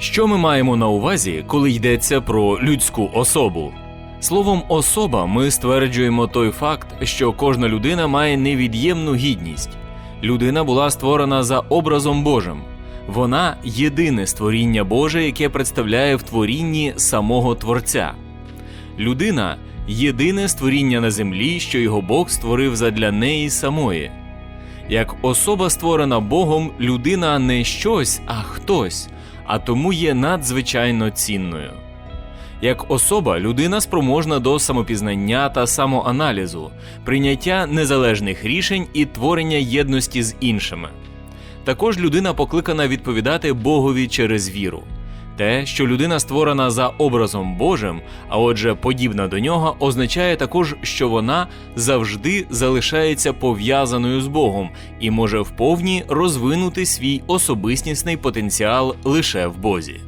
Що ми маємо на увазі, коли йдеться про людську особу? Словом особа ми стверджуємо той факт, що кожна людина має невід'ємну гідність. Людина була створена за образом Божим. Вона єдине створіння Боже, яке представляє в творінні самого Творця. Людина єдине створіння на землі, що його Бог створив задля неї самої. Як особа створена Богом, людина не щось, а хтось, а тому є надзвичайно цінною. Як особа, людина спроможна до самопізнання та самоаналізу, прийняття незалежних рішень і творення єдності з іншими. Також людина покликана відповідати Богові через віру. Те, що людина створена за образом Божим, а отже, подібна до нього, означає також, що вона завжди залишається пов'язаною з Богом і може вповні розвинути свій особистісний потенціал лише в Бозі.